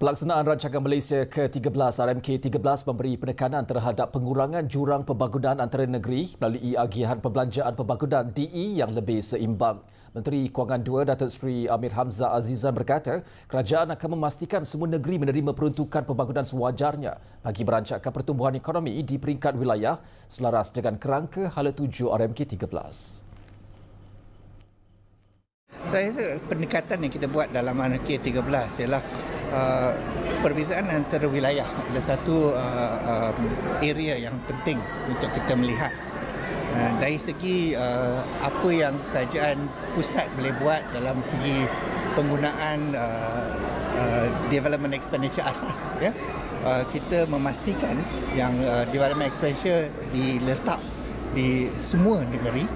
Pelaksanaan rancangan Malaysia ke-13 RMK 13 memberi penekanan terhadap pengurangan jurang pembangunan antara negeri melalui agihan perbelanjaan pembangunan DE yang lebih seimbang. Menteri Kewangan II Datuk Seri Amir Hamzah Azizan berkata, kerajaan akan memastikan semua negeri menerima peruntukan pembangunan sewajarnya bagi merancangkan pertumbuhan ekonomi di peringkat wilayah selaras dengan kerangka hala tuju RMK 13. Saya rasa pendekatan yang kita buat dalam RMK 13 ialah uh, perbezaan antara wilayah. Adalah satu uh, uh, area yang penting untuk kita melihat. Uh, dari segi uh, apa yang kerajaan pusat boleh buat dalam segi penggunaan uh, uh, development expenditure asas ya. Uh, kita memastikan yang uh, development expenditure diletak di semua negeri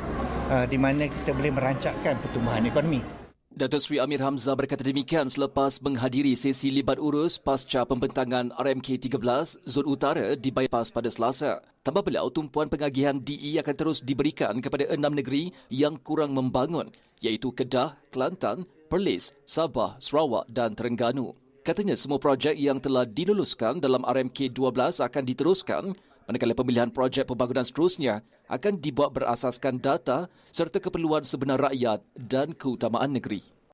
uh, di mana kita boleh merancangkan pertumbuhan ekonomi Datuk Seri Amir Hamzah berkata demikian selepas menghadiri sesi libat urus pasca pembentangan RMK 13 Zon Utara di Bypass pada Selasa. Tambah beliau, tumpuan pengagihan DE akan terus diberikan kepada enam negeri yang kurang membangun iaitu Kedah, Kelantan, Perlis, Sabah, Sarawak dan Terengganu. Katanya semua projek yang telah diluluskan dalam RMK 12 akan diteruskan manakala pemilihan projek pembangunan seterusnya akan dibuat berasaskan data serta keperluan sebenar rakyat dan keutamaan negeri.